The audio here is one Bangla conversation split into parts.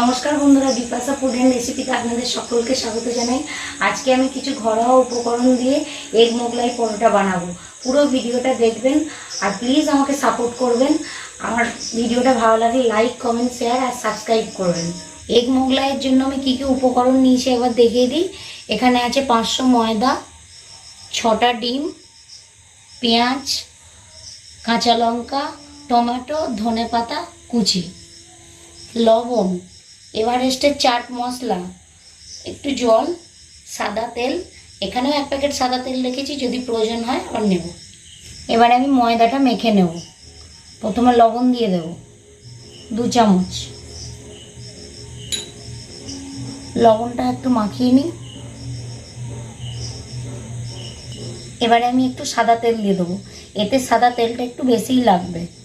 নমস্কার বন্ধুরা বিপাশা ফুড অ্যান্ড রেসিপিতে আপনাদের সকলকে স্বাগত জানাই। আজকে আমি কিছু ঘরোয়া উপকরণ দিয়ে এগ মোগলাই পরোটা বানাবো। পুরো ভিডিওটা দেখবেন আর প্লিজ আমাকে সাপোর্ট করবেন। আমার ভিডিওটা ভালো লাগলে লাইক কমেন্ট শেয়ার আর সাবস্ক্রাইব করবেন। এগ মোগলাইয়ের জন্য আমি কী কী উপকরণ নিয়েছি একবার দেখিয়ে দিই। এখানে আছে পাঁচশো ময়দা, ছটা ডিম, পেঁয়াজ, কাঁচা লঙ্কা, টমেটো ধনে পাতা কুচি, লবণ এভারেস্টের চাট মশলা, একটু জল, সাদা তেল, এখানেও এক প্যাকেট সাদা তেল রেখেছি, যদি প্রয়োজন হয় আবার নেব। এবারে আমি ময়দাটা মেখে নেব। প্রথমে লবণ দিয়ে দেব, দু চামচ। লবণটা একটু মাখিয়ে নিই। এবারে আমি একটু সাদা তেল দিয়ে দেবো। এতে সাদা তেলটা একটু বেশিই লাগবে।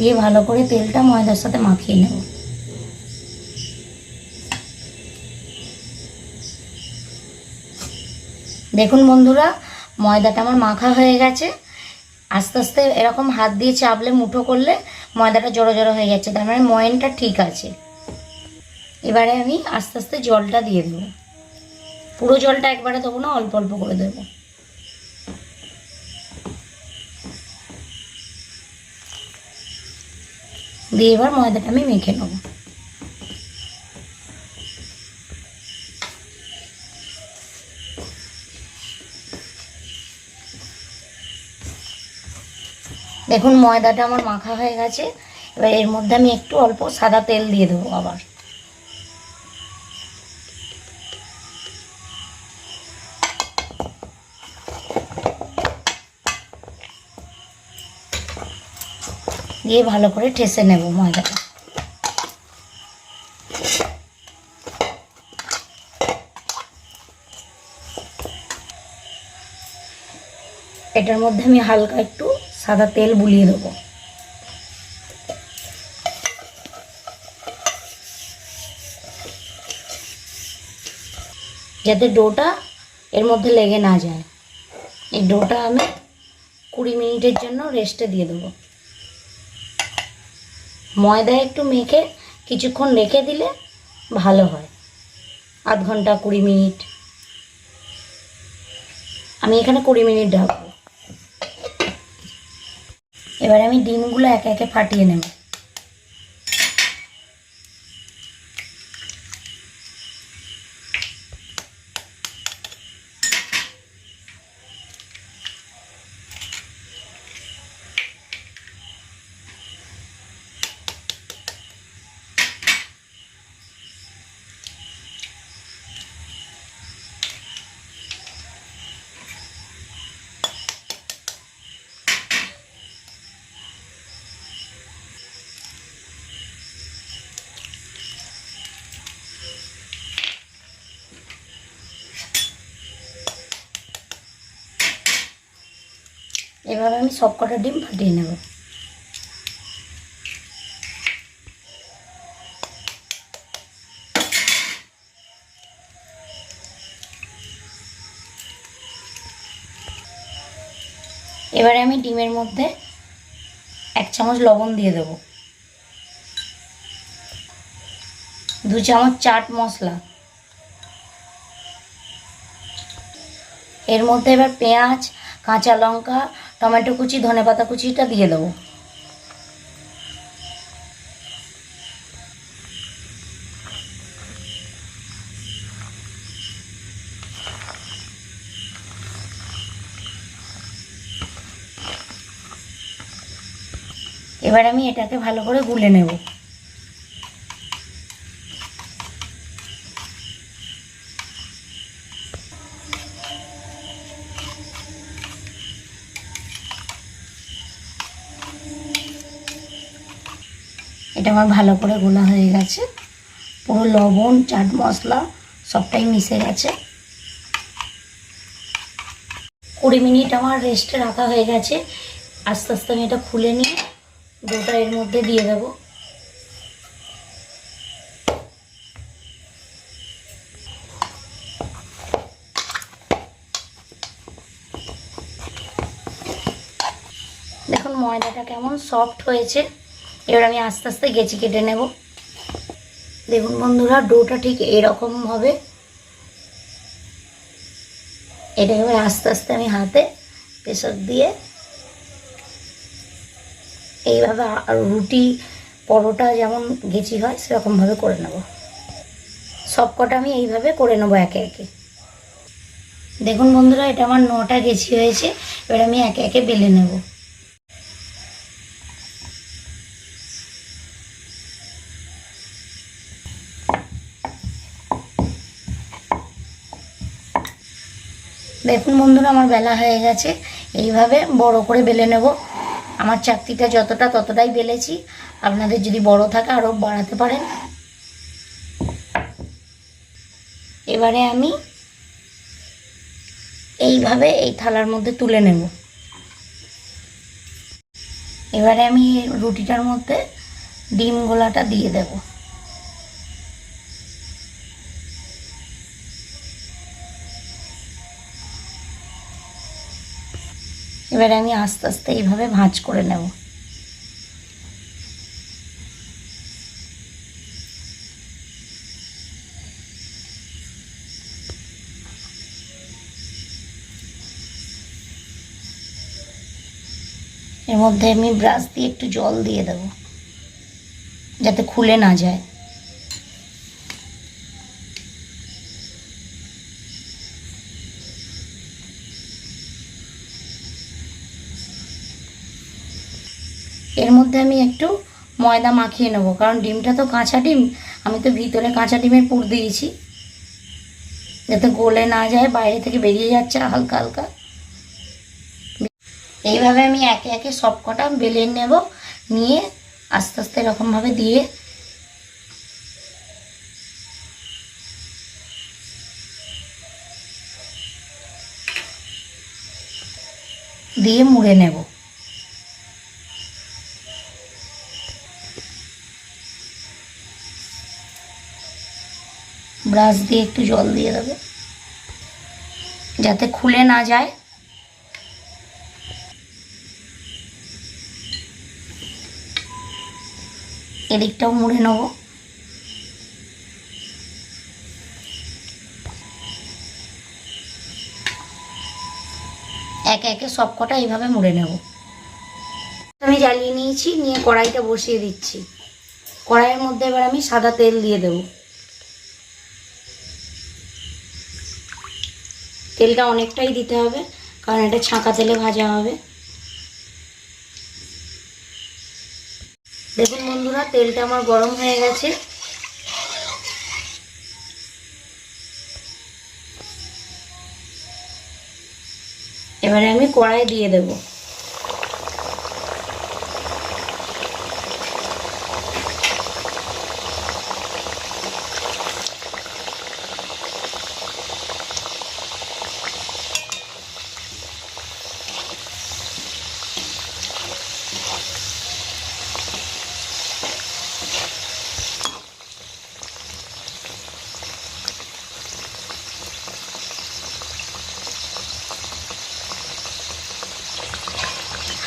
দিয়ে ভালো করে তেলটা ময়দার সাথে মাখিয়ে নেব। দেখুন বন্ধুরা, ময়দাটা আমার মাখা হয়ে গেছে। আস্তে আস্তে এরকম হাত দিয়ে চাপলে, মুঠো করলে ময়দাটা জড়ো জড়ো হয়ে যাচ্ছে। তার মানে ময়নটা ঠিক আছে। এবারে আমি আস্তে আস্তে জলটা দিয়ে দেবো। পুরো জলটা একবারে দেবো না, অল্প অল্প করে দেবো। দিয়ে এবার ময়দাটা আমি মেখে নেব। দেখুন ময়দাটা আমার মাখা হয়ে গেছে, এবার এর মধ্যে আমি একটু অল্প সাদা তেল দিয়ে দেবো আবার। দিয়ে ভালো করে ঠেসে নেব ময়দাটা। এটার মধ্যে আমি হালকা একটু সাদা তেল বুলিয়ে দেবো। যাতে ডোটা এর মধ্যে লেগে না যায়। এই ডোটা আমি কুড়ি মিনিটের জন্য রেস্টে দিয়ে দেবো। ময়দা একটু মেখে কিছুক্ষণ রেখে দিলে ভালো হয়। আধ ঘণ্টা, কুড়ি মিনিট। আমি এখানে কুড়ি মিনিট ঢাকবো। এবার আমি ডিমগুলো একে একে ফাটিয়ে নেব। এভাবে আমি সব কটা ডিম ফাটিয়ে নেব। এবারে আমি ডিমের মধ্যে এক চামচ লবণ দিয়ে দেব। দু চামচ চাট মশলা। এর মধ্যে এবার পেঁয়াজ, কাঁচা লঙ্কা টমেটো কুচি ধনে পাতা কুচিটা দিয়ে দেবো। এবার আমি এটাকে ভালো করে গুলে নেব। আমার ভালো করে গোলা হয়ে গেছে। পুরো লবণ, চাট মশলা সবটাই মিশে গেছে। কুড়ি মিনিট আমার রেস্টে রাখা হয়ে গেছে। আস্তে আস্তে আমি এটা খুলে নিয়ে দুটা এর মধ্যে দিয়ে দেবো। ময়দাটা কেমন সফট হয়েছে। এবার আমি আস্তে আস্তে গেচি কেটে নেব। দেখুন বন্ধুরা, ডোটা ঠিক এরকম হবে। এটা এবার আস্তে আস্তে আমি হাতে প্রেসার দিয়ে এইভাবে রুটি, পরোটা যেমন গেচি হয়, সেরকমভাবে করে নেব। সব কটা আমি এইভাবে করে নেব একে একে। দেখুন বন্ধুরা, এটা আমার নটা গেছি হয়েছে। এবার আমি একে একে বেলে নেব। দেখুন বন্ধুরা, আমার বেলা হয়ে গেছে। এইভাবে বড় করে বেলে নেব। আমার চাকরিটা যতটা ততটাই বেলেছি। আপনাদের যদি বড় থাকে আরও বাড়াতে পারেন। এবারে আমি এইভাবে এই থালার মধ্যে তুলে নেব। এবারে আমি রুটিটার মধ্যে ডিম গোলাটা দিয়ে দেব। এবারে আমি আস্তে আস্তে এইভাবে ভাঁজ করে নেব। এর মধ্যে আমি ব্রাশ দিয়ে একটু জল দিয়ে দেব, যাতে খুলে না যায়। এর মধ্যে আমি একটু ময়দা মাখিয়ে নেব, কারণ ডিমটা তো কাঁচা ডিম, আমি তো ভিতরে কাঁচা ডিমের পুর দিয়েছি। যাতে গলে না যায়, বাইরে থেকে বেরিয়ে যাচ্ছে হালকা হালকা। এইভাবে আমি একে একে সব কটা বেলে নেব, নিয়ে আস্তে আস্তে এরকমভাবে দিয়ে দিয়ে মুড়ে নেব। ব্রাশ দিয়ে একটু জল দিয়ে দেবো। যাতে খুলে না যায়। এদিকটাও মুড়ে নেব। একে একে সব কটা এইভাবে মুড়ে নেব। আমি জ্বালিয়ে নিয়েছি, নিয়ে কড়াইটা বসিয়ে দিচ্ছি। কড়াইয়ের মধ্যে এবার আমি সাদা তেল দিয়ে দেব। তেলটা অনেকটাই দিতে হবে, কারণ এটা ছাঁকা তেলে ভাজা হবে। দেখুন বন্ধুরা, তেলটা আমার গরম হয়ে গেছে। এবারে আমি কড়াই দিয়ে দেব।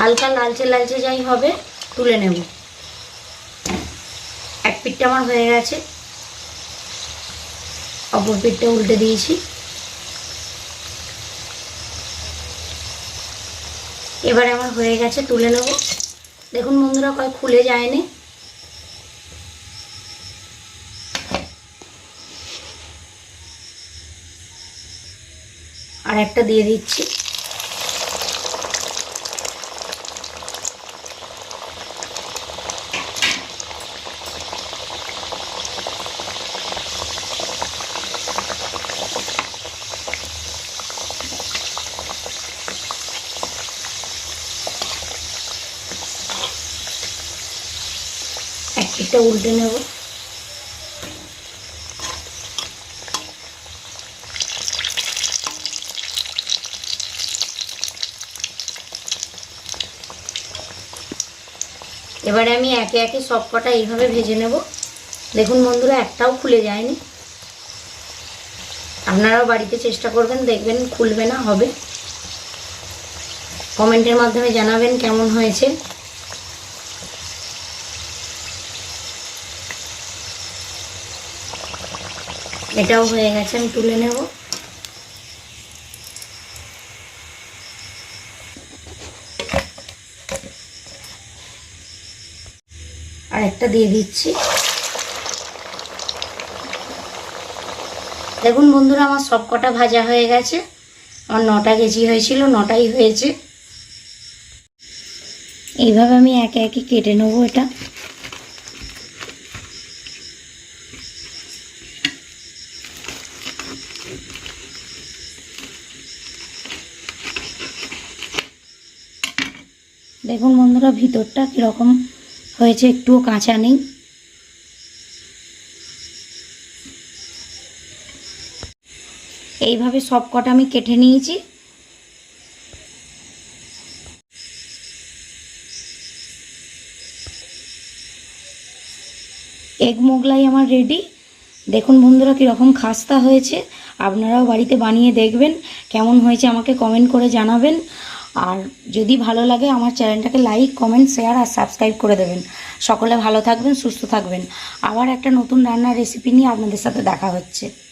হালকা লালচে লালচে যাই হবে, তুলে নেব। এক পিঠটা আমার হয়ে গেছে। অপর পিঠটা উল্টে দিয়েছি। এবারে আমার হয়ে গেছে, তুলে নেব। দেখুন বন্ধুরা, কয় খুলে যায়নি। আর একটা দিয়ে দিচ্ছি। এক উল্টে নেব। এবারে আমি একে একে সব কটা এইভাবে ভেজে নেব। দেখুন বন্ধুরা, একটাও খুলে যায়নি। আপনারাও বাড়িতে চেষ্টা করবেন, দেখবেন খুলবে না, হবে। কমেন্টের মাধ্যমে জানাবেন কেমন হয়েছে। এটাও হয়ে গেছে, আমি তুলে নেব। আর একটা দিয়ে দিচ্ছি। দেখুন বন্ধুরা, আমার সব কটা ভাজা হয়ে গেছে। আমার নটা কেজি হয়েছিল, নটাই হয়েছে। এইভাবে আমি একে একে কেটে নেব এটা। দেখুন বন্ধুরা, ভিতরটা কীরকম হয়েছে একটুও কাঁচা নেই। এইভাবে সব কটা আমি কেটে নিয়েছি। এগ মোগলাই আমার রেডি দেখুন বন্ধুরা, কীরকম খাস্তা হয়েছে। আপনারাও বাড়িতে বানিয়ে দেখবেন। কেমন হয়েছে আমাকে কমেন্ট করে জানাবেন। আর যদি ভালো লাগে আমার চ্যানেলটাকে লাইক, কমেন্ট, শেয়ার আর সাবস্ক্রাইব করে দেবেন। সকলে ভালো থাকবেন, সুস্থ থাকবেন। আবার একটা নতুন রান্নার রেসিপি নিয়ে আপনাদের সাথে দেখা হচ্ছে।